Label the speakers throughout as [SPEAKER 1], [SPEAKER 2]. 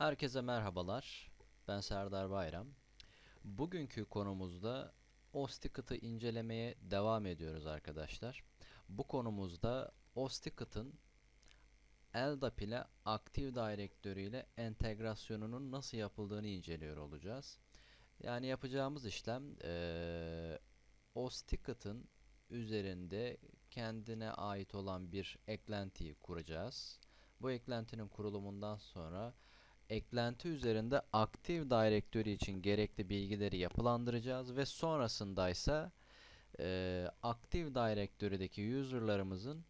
[SPEAKER 1] Herkese merhabalar. Ben Serdar Bayram. Bugünkü konumuzda OSTicket'ı incelemeye devam ediyoruz arkadaşlar. Bu konumuzda OSTicket'ın LDAP ile Active Directory ile entegrasyonunun nasıl yapıldığını inceliyor olacağız. Yani yapacağımız işlem eee OSTicket'ın üzerinde kendine ait olan bir eklentiyi kuracağız. Bu eklentinin kurulumundan sonra eklenti üzerinde Active Directory için gerekli bilgileri yapılandıracağız ve sonrasında ise eee, Active Directory'deki user'larımızın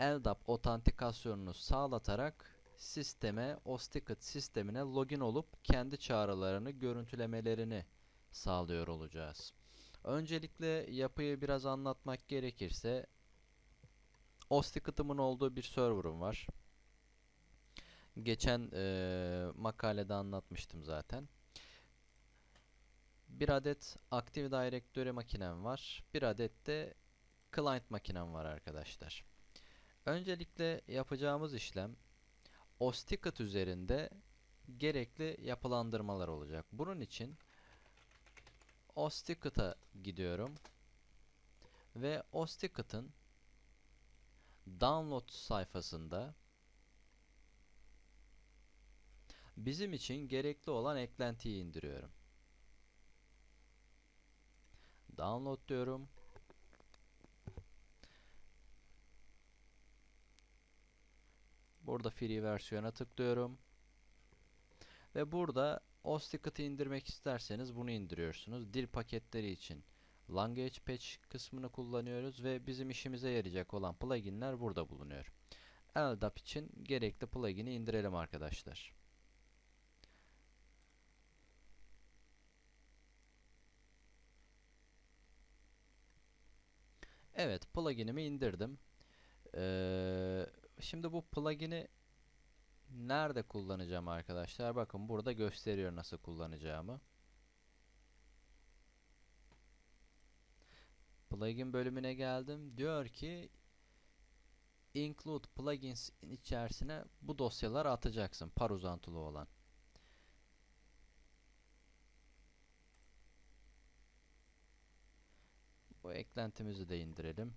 [SPEAKER 1] LDAP otantikasyonunu sağlatarak sisteme, OSTicket sistemine login olup kendi çağrılarını görüntülemelerini sağlıyor olacağız. Öncelikle yapıyı biraz anlatmak gerekirse OSTicket'ımın olduğu bir server'ım var. Geçen eee, makalede anlatmıştım zaten. Bir adet Active Directory makinem var. Bir adet de client makinem var arkadaşlar. Öncelikle yapacağımız işlem OSTicket üzerinde gerekli yapılandırmalar olacak. Bunun için OSTicket'a gidiyorum ve OSTicket'ın download sayfasında bizim için gerekli olan eklentiyi indiriyorum. Download diyorum. Burada free versiyona tıklıyorum. Ve burada OSTicket'ı indirmek isterseniz bunu indiriyorsunuz. Dil paketleri için Language Patch kısmını kullanıyoruz ve bizim işimize yarayacak olan pluginler burada bulunuyor. LDAP için gerekli plugin'i indirelim arkadaşlar. Evet, plugin'imi indirdim. Ee, şimdi bu plugin'i nerede kullanacağım arkadaşlar? Bakın burada gösteriyor nasıl kullanacağımı. Plugin bölümüne geldim. Diyor ki include plugins içerisine bu dosyaları atacaksın. Par uzantılı olan. Bu eklentimizi de indirelim.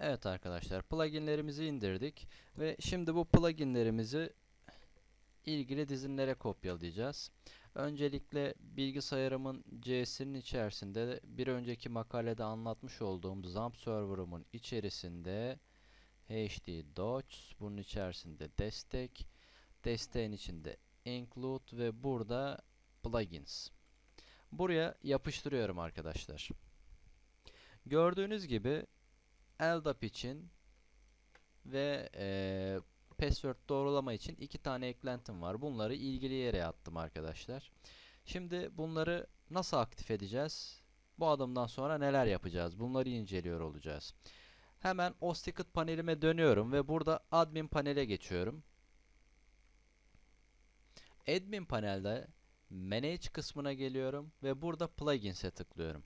[SPEAKER 1] Evet arkadaşlar pluginlerimizi indirdik ve şimdi bu pluginlerimizi ilgili dizinlere kopyalayacağız. Öncelikle bilgisayarımın CS'nin içerisinde bir önceki makalede anlatmış olduğum ZAMP server'ımın içerisinde HD Docs bunun içerisinde destek desteğin içinde include ve burada plugins. Buraya yapıştırıyorum arkadaşlar. Gördüğünüz gibi LDAP için ve eee password doğrulama için iki tane eklentim var. Bunları ilgili yere attım arkadaşlar. Şimdi bunları nasıl aktif edeceğiz? Bu adımdan sonra neler yapacağız? Bunları inceliyor olacağız. Hemen OSTicket panelime dönüyorum ve burada admin panele geçiyorum. Admin panelde manage kısmına geliyorum ve burada plugins'e tıklıyorum.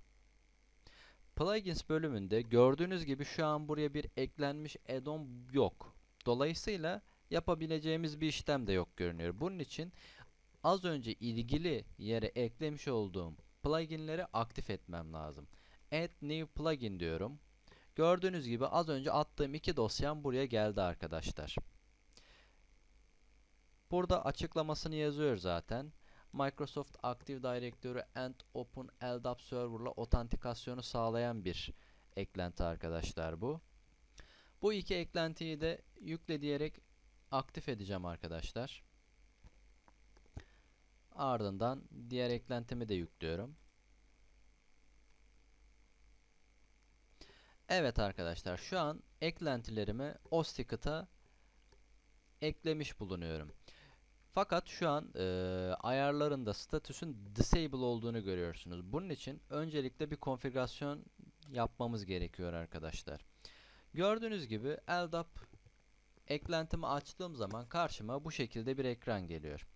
[SPEAKER 1] Plugins bölümünde gördüğünüz gibi şu an buraya bir eklenmiş add-on yok. Dolayısıyla yapabileceğimiz bir işlem de yok görünüyor. Bunun için az önce ilgili yere eklemiş olduğum pluginleri aktif etmem lazım. Add new plugin diyorum. Gördüğünüz gibi az önce attığım iki dosyam buraya geldi arkadaşlar. Burada açıklamasını yazıyor zaten. Microsoft Active Directory and Open LDAP Server'la otantikasyonu sağlayan bir eklenti arkadaşlar bu. Bu iki eklentiyi de yükle diyerek aktif edeceğim arkadaşlar. Ardından diğer eklentimi de yüklüyorum. Evet arkadaşlar şu an eklentilerimi OSTicket'a eklemiş bulunuyorum. Fakat şu an e, ayarlarında statüsün disable olduğunu görüyorsunuz. Bunun için öncelikle bir konfigürasyon yapmamız gerekiyor arkadaşlar. Gördüğünüz gibi LDAP eklentimi açtığım zaman karşıma bu şekilde bir ekran geliyor.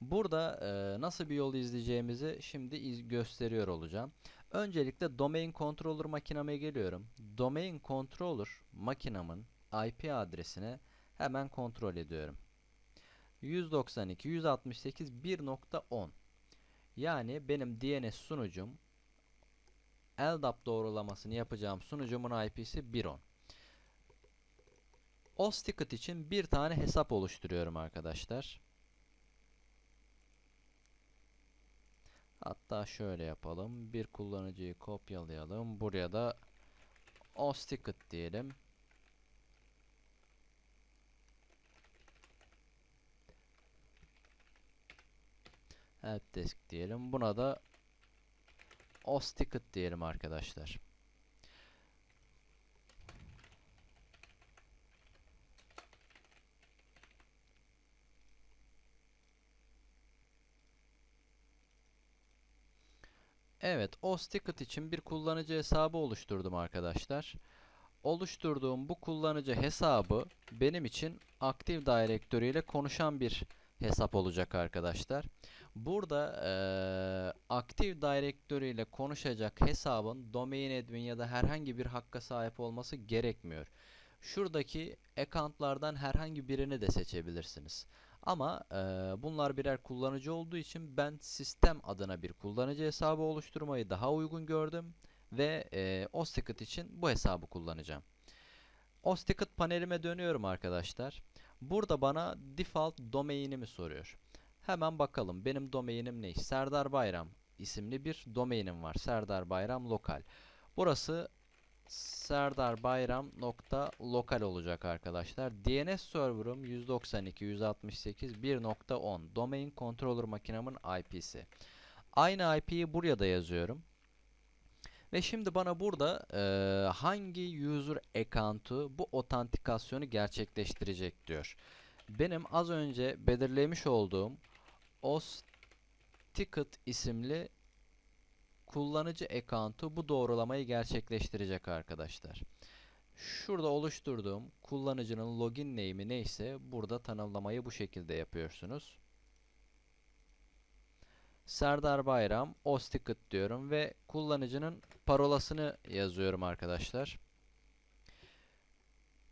[SPEAKER 1] Burada e, nasıl bir yol izleyeceğimizi şimdi iz- gösteriyor olacağım. Öncelikle domain controller makineme geliyorum. Domain controller makinamın IP adresine hemen kontrol ediyorum. 192.168.1.10 Yani benim DNS sunucum LDAP doğrulamasını yapacağım sunucumun IP'si 1.10. OS ticket için bir tane hesap oluşturuyorum arkadaşlar. Hatta şöyle yapalım. Bir kullanıcıyı kopyalayalım. Buraya da OS ticket diyelim. Helpdesk diyelim. Buna da OS ticket diyelim arkadaşlar. Evet, OS ticket için bir kullanıcı hesabı oluşturdum arkadaşlar. Oluşturduğum bu kullanıcı hesabı benim için Active Directory ile konuşan bir hesap olacak arkadaşlar. Burada eee Active Directory ile konuşacak hesabın domain admin ya da herhangi bir hakka sahip olması gerekmiyor. Şuradaki accountlardan herhangi birini de seçebilirsiniz. Ama eee, bunlar birer kullanıcı olduğu için ben sistem adına bir kullanıcı hesabı oluşturmayı daha uygun gördüm ve eee OSTicket için bu hesabı kullanacağım. OSTicket panelime dönüyorum arkadaşlar. Burada bana default domainimi soruyor. Hemen bakalım benim domainim ne? Serdar Bayram isimli bir domainim var. Serdar Bayram lokal. Burası serdarbayram.lokal olacak arkadaşlar. DNS server'ım 192.168.1.10 Domain Controller makinamın IP'si. Aynı IP'yi buraya da yazıyorum. Ve şimdi bana burada eee, hangi user account'u bu otantikasyonu gerçekleştirecek diyor. Benim az önce belirlemiş olduğum OS Ticket isimli kullanıcı account'u bu doğrulamayı gerçekleştirecek arkadaşlar. Şurada oluşturduğum kullanıcının login name'i neyse burada tanımlamayı bu şekilde yapıyorsunuz. Serdar Bayram, Osticket diyorum ve kullanıcının parolasını yazıyorum arkadaşlar.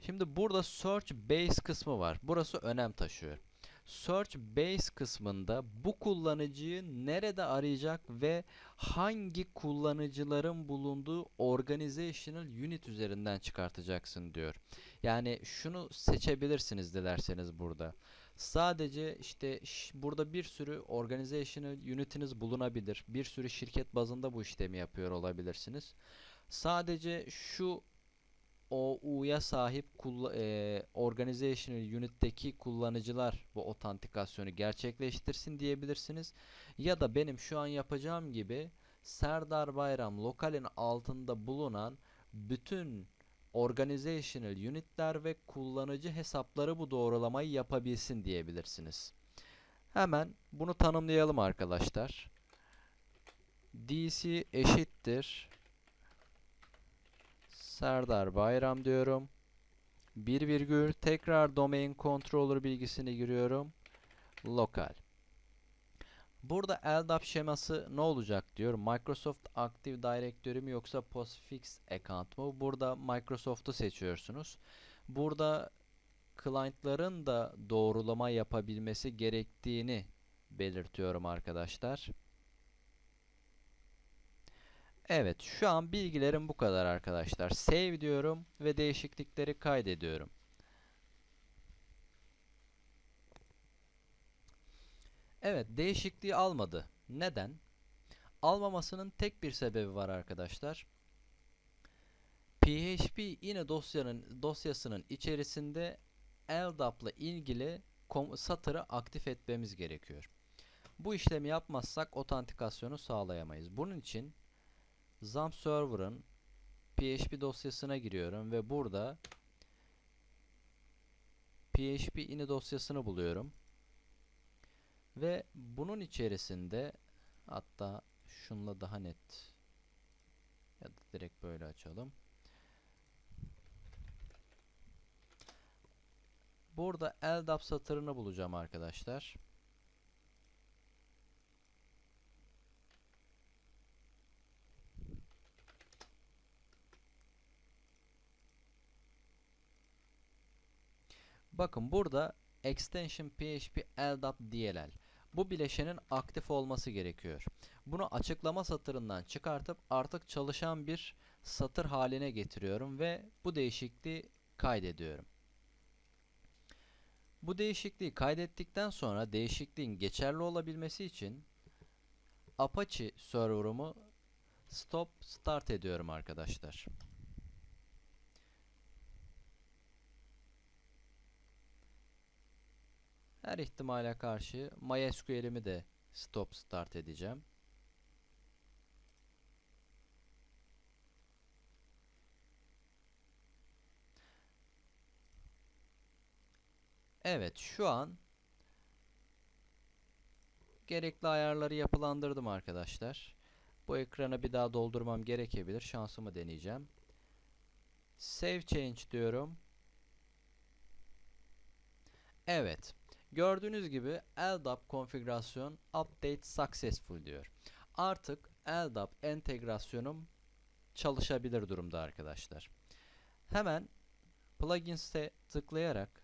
[SPEAKER 1] Şimdi burada search base kısmı var. Burası önem taşıyor. Search base kısmında bu kullanıcıyı nerede arayacak ve hangi kullanıcıların bulunduğu organizational unit üzerinden çıkartacaksın diyor. Yani şunu seçebilirsiniz dilerseniz burada. Sadece işte burada bir sürü organizational unit'iniz bulunabilir. Bir sürü şirket bazında bu işlemi yapıyor olabilirsiniz. Sadece şu OU'ya sahip eee, organizational unit'teki kullanıcılar bu otantikasyonu gerçekleştirsin diyebilirsiniz. Ya da benim şu an yapacağım gibi Serdar Bayram lokalin altında bulunan bütün organizational unitler ve kullanıcı hesapları bu doğrulamayı yapabilsin diyebilirsiniz. Hemen bunu tanımlayalım arkadaşlar. DC eşittir Serdar Bayram diyorum. Bir virgül tekrar domain controller bilgisini giriyorum. Lokal. Burada LDAP şeması ne olacak diyor. Microsoft Active Directory mi yoksa Postfix account mu? Burada Microsoft'u seçiyorsunuz. Burada client'ların da doğrulama yapabilmesi gerektiğini belirtiyorum arkadaşlar. Evet, şu an bilgilerim bu kadar arkadaşlar. Save diyorum ve değişiklikleri kaydediyorum. Evet, değişikliği almadı. Neden? Almamasının tek bir sebebi var arkadaşlar. PHP yine dosyanın dosyasının içerisinde LDAP ile ilgili satırı aktif etmemiz gerekiyor. Bu işlemi yapmazsak otantikasyonu sağlayamayız. Bunun için XAMPP Server'ın PHP dosyasına giriyorum ve burada PHP ini dosyasını buluyorum. Ve bunun içerisinde hatta şunla daha net ya da direkt böyle açalım. Burada LDAP satırını bulacağım arkadaşlar. Bakın burada extension php LDAP DLL. Bu bileşenin aktif olması gerekiyor. Bunu açıklama satırından çıkartıp artık çalışan bir satır haline getiriyorum ve bu değişikliği kaydediyorum. Bu değişikliği kaydettikten sonra değişikliğin geçerli olabilmesi için Apache server'ımı stop start ediyorum arkadaşlar. Her ihtimale karşı MySQL'imi de stop start edeceğim. Evet, şu an gerekli ayarları yapılandırdım arkadaşlar. Bu ekranı bir daha doldurmam gerekebilir. Şansımı deneyeceğim. Save change diyorum. Evet. Gördüğünüz gibi LDAP konfigürasyon update successful diyor. Artık LDAP entegrasyonum çalışabilir durumda arkadaşlar. Hemen plugins'e tıklayarak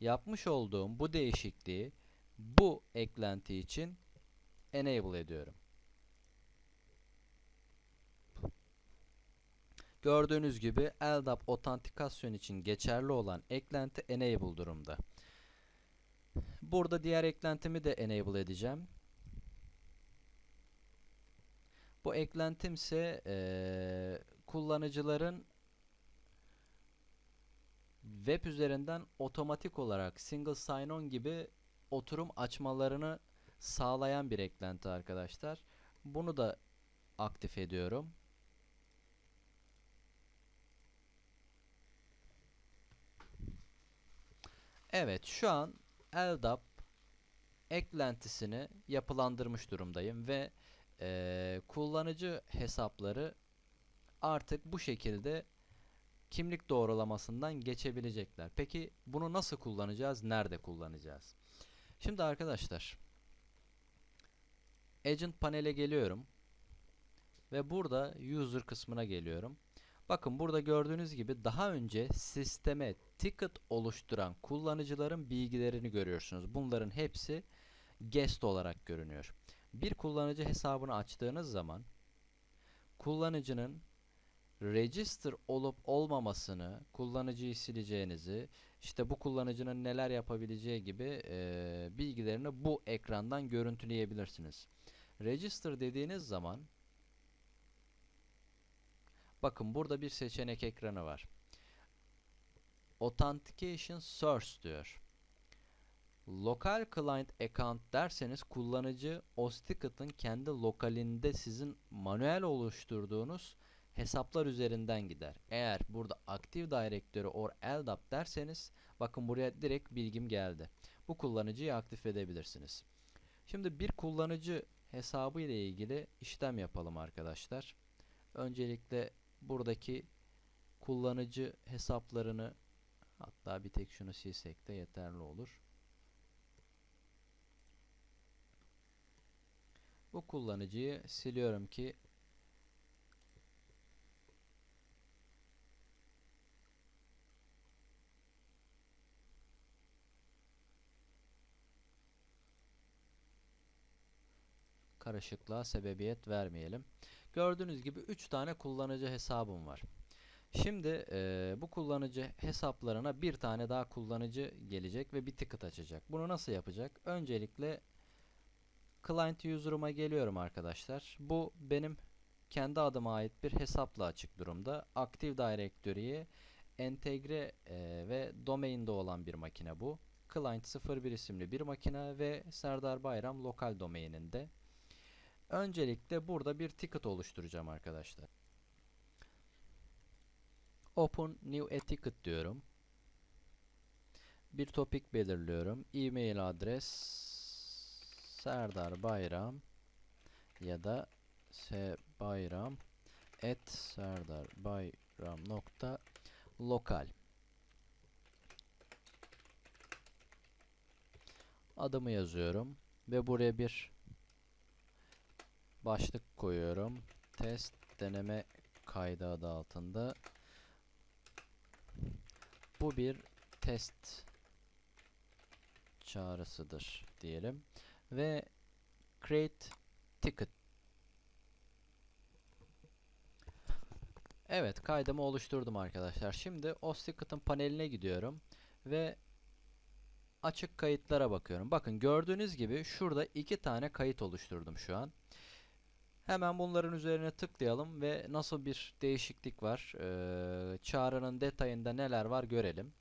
[SPEAKER 1] yapmış olduğum bu değişikliği bu eklenti için enable ediyorum. Gördüğünüz gibi LDAP otantikasyon için geçerli olan eklenti enable durumda. Burada diğer eklentimi de enable edeceğim. Bu eklentim ise ee, kullanıcıların web üzerinden otomatik olarak single sign-on gibi oturum açmalarını sağlayan bir eklenti arkadaşlar. Bunu da aktif ediyorum. Evet şu an LDAP eklentisini yapılandırmış durumdayım ve e, kullanıcı hesapları artık bu şekilde kimlik doğrulamasından geçebilecekler. Peki bunu nasıl kullanacağız? Nerede kullanacağız? Şimdi arkadaşlar Agent panele geliyorum ve burada user kısmına geliyorum. Bakın burada gördüğünüz gibi daha önce sisteme ticket oluşturan kullanıcıların bilgilerini görüyorsunuz. Bunların hepsi guest olarak görünüyor. Bir kullanıcı hesabını açtığınız zaman kullanıcının register olup olmamasını, kullanıcıyı sileceğinizi, işte bu kullanıcının neler yapabileceği gibi e, bilgilerini bu ekrandan görüntüleyebilirsiniz. Register dediğiniz zaman bakın burada bir seçenek ekranı var. Authentication Source diyor. Local Client Account derseniz kullanıcı o ticket'ın kendi lokalinde sizin manuel oluşturduğunuz hesaplar üzerinden gider. Eğer burada Active Directory or LDAP derseniz bakın buraya direkt bilgim geldi. Bu kullanıcıyı aktif edebilirsiniz. Şimdi bir kullanıcı hesabı ile ilgili işlem yapalım arkadaşlar. Öncelikle buradaki kullanıcı hesaplarını hatta bir tek şunu silsek de yeterli olur. Bu kullanıcıyı siliyorum ki karışıklığa sebebiyet vermeyelim. Gördüğünüz gibi 3 tane kullanıcı hesabım var. Şimdi e, bu kullanıcı hesaplarına bir tane daha kullanıcı gelecek ve bir ticket açacak. Bunu nasıl yapacak? Öncelikle client user'ıma geliyorum arkadaşlar. Bu benim kendi adıma ait bir hesapla açık durumda. Active Directory'ye entegre e, ve domain'de olan bir makine bu. Client 01 isimli bir makine ve Serdar Bayram lokal domaininde. Öncelikle burada bir ticket oluşturacağım arkadaşlar. Open new a ticket diyorum. Bir topik belirliyorum. E-mail adres Serdar Bayram ya da bayram et serdarbayram nokta lokal adımı yazıyorum ve buraya bir başlık koyuyorum. Test deneme kaydı adı altında. Bu bir test çağrısıdır diyelim ve create ticket Evet kaydımı oluşturdum arkadaşlar. Şimdi OSTicket'ın paneline gidiyorum ve açık kayıtlara bakıyorum. Bakın gördüğünüz gibi şurada iki tane kayıt oluşturdum şu an. Hemen bunların üzerine tıklayalım ve nasıl bir değişiklik var, ee, çağrının detayında neler var görelim.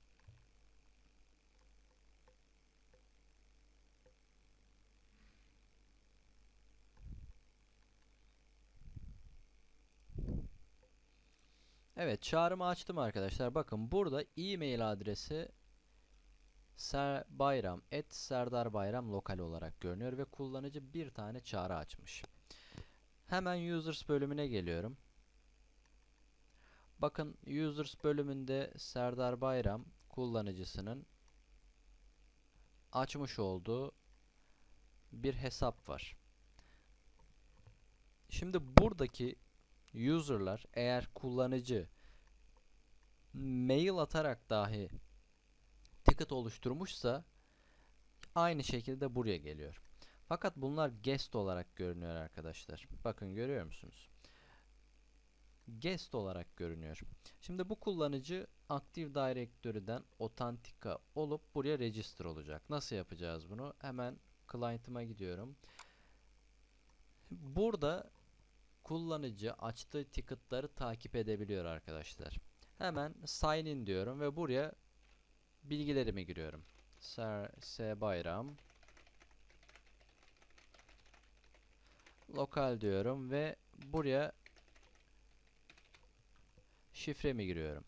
[SPEAKER 1] Evet çağrımı açtım arkadaşlar. Bakın burada e-mail adresi Ser Bayram et Serdar Bayram lokal olarak görünüyor ve kullanıcı bir tane çağrı açmış. Hemen users bölümüne geliyorum. Bakın users bölümünde Serdar Bayram kullanıcısının açmış olduğu bir hesap var. Şimdi buradaki user'lar eğer kullanıcı mail atarak dahi ticket oluşturmuşsa aynı şekilde buraya geliyor. Fakat bunlar guest olarak görünüyor arkadaşlar. Bakın görüyor musunuz? Guest olarak görünüyor. Şimdi bu kullanıcı Active Directory'den Authentica olup buraya register olacak. Nasıl yapacağız bunu? Hemen client'ıma gidiyorum. Burada kullanıcı açtığı ticket'ları takip edebiliyor arkadaşlar. Hemen sign in diyorum ve buraya bilgilerimi giriyorum. Ser, S bayram lokal diyorum ve buraya şifremi giriyorum.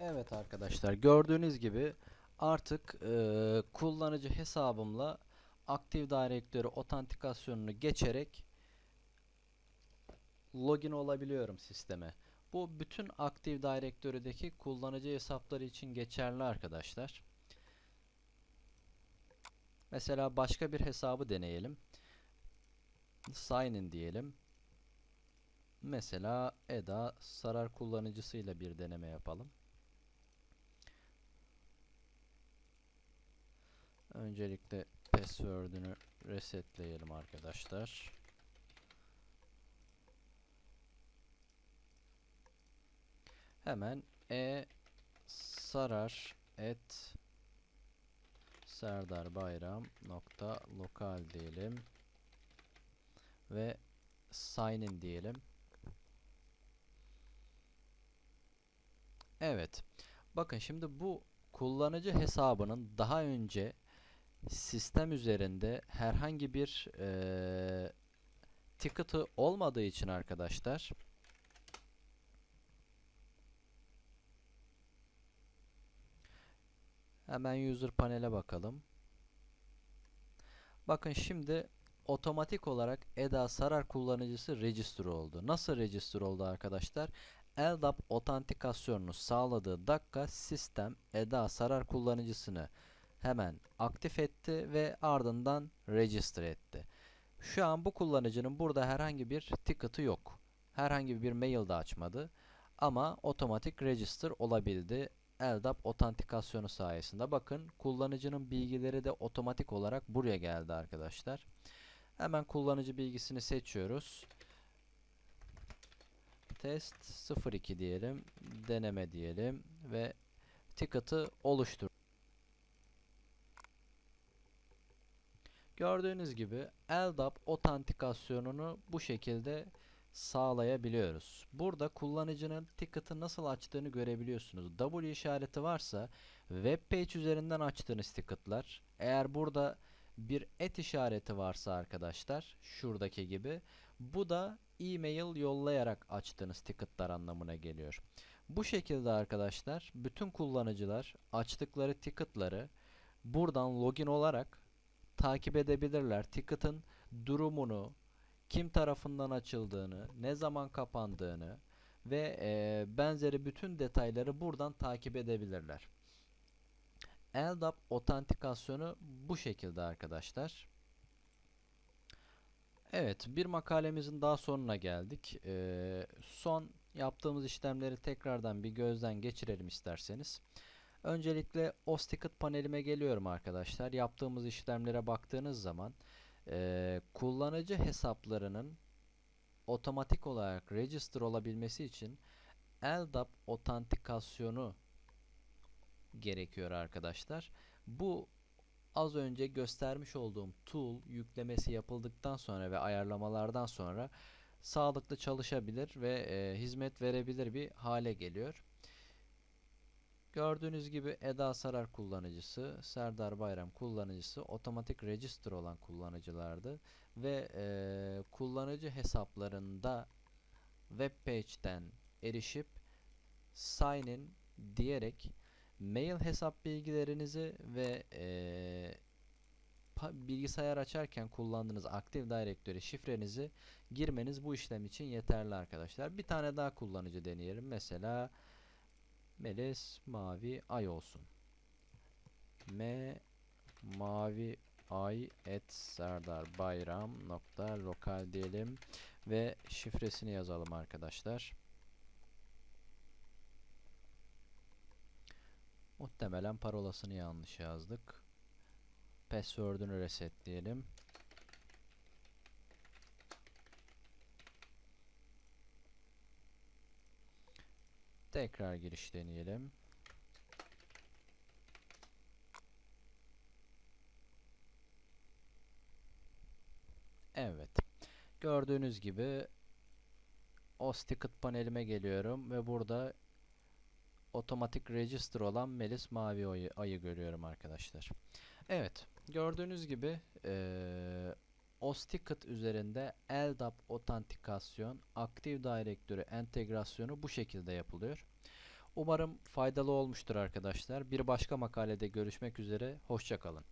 [SPEAKER 1] Evet arkadaşlar gördüğünüz gibi artık e, kullanıcı hesabımla Active Directory otantikasyonunu geçerek login olabiliyorum sisteme. Bu bütün Active Directory'deki kullanıcı hesapları için geçerli arkadaşlar. Mesela başka bir hesabı deneyelim. Sign in diyelim. Mesela Eda Sarar kullanıcısıyla bir deneme yapalım. Öncelikle password'ünü resetleyelim arkadaşlar. Hemen e sarar et serdarbayram nokta lokal diyelim ve sign diyelim. Evet. Bakın şimdi bu kullanıcı hesabının daha önce sistem üzerinde herhangi bir e, ticket'ı olmadığı için arkadaşlar hemen user panele bakalım. Bakın şimdi otomatik olarak Eda Sarar kullanıcısı register oldu. Nasıl register oldu arkadaşlar? LDAP otantikasyonunu sağladığı dakika sistem Eda Sarar kullanıcısını hemen aktif etti ve ardından register etti. Şu an bu kullanıcının burada herhangi bir ticket'ı yok. Herhangi bir mail de açmadı. Ama otomatik register olabildi. LDAP otantikasyonu sayesinde. Bakın kullanıcının bilgileri de otomatik olarak buraya geldi arkadaşlar. Hemen kullanıcı bilgisini seçiyoruz. Test 02 diyelim. Deneme diyelim ve ticket'ı oluştur. Gördüğünüz gibi LDAP otantikasyonunu bu şekilde sağlayabiliyoruz. Burada kullanıcının ticket'ı nasıl açtığını görebiliyorsunuz. W işareti varsa web page üzerinden açtığınız ticket'lar eğer burada bir et işareti varsa arkadaşlar şuradaki gibi bu da e-mail yollayarak açtığınız ticket'lar anlamına geliyor. Bu şekilde arkadaşlar bütün kullanıcılar açtıkları ticket'ları buradan login olarak takip edebilirler. Ticket'ın durumunu, kim tarafından açıldığını, ne zaman kapandığını ve e, benzeri bütün detayları buradan takip edebilirler. LDAP otantikasyonu bu şekilde arkadaşlar. Evet, bir makalemizin daha sonuna geldik. Ee, son yaptığımız işlemleri tekrardan bir gözden geçirelim isterseniz. Öncelikle OS panelime geliyorum arkadaşlar. Yaptığımız işlemlere baktığınız zaman eee, kullanıcı hesaplarının otomatik olarak register olabilmesi için LDAP otantikasyonu gerekiyor arkadaşlar. Bu az önce göstermiş olduğum tool yüklemesi yapıldıktan sonra ve ayarlamalardan sonra sağlıklı çalışabilir ve e, hizmet verebilir bir hale geliyor. Gördüğünüz gibi Eda Sarar kullanıcısı, Serdar Bayram kullanıcısı otomatik register olan kullanıcılardı ve e, kullanıcı hesaplarında web page'den erişip sign in diyerek mail hesap bilgilerinizi ve e, bilgisayar açarken kullandığınız Active Directory şifrenizi girmeniz bu işlem için yeterli arkadaşlar. Bir tane daha kullanıcı deneyelim. Mesela Meles mavi ay olsun. M mavi ay et Serdar Bayram nokta lokal diyelim ve şifresini yazalım arkadaşlar. Muhtemelen parolasını yanlış yazdık. Password'ünü resetleyelim. Tekrar giriş deneyelim. Evet. Gördüğünüz gibi OS ticket panelime geliyorum ve burada otomatik register olan Melis mavi ayı, ayı görüyorum arkadaşlar. Evet. Gördüğünüz gibi eee OS ticket üzerinde LDAP otantikasyon, Active Directory entegrasyonu bu şekilde yapılıyor. Umarım faydalı olmuştur arkadaşlar. Bir başka makalede görüşmek üzere. Hoşçakalın.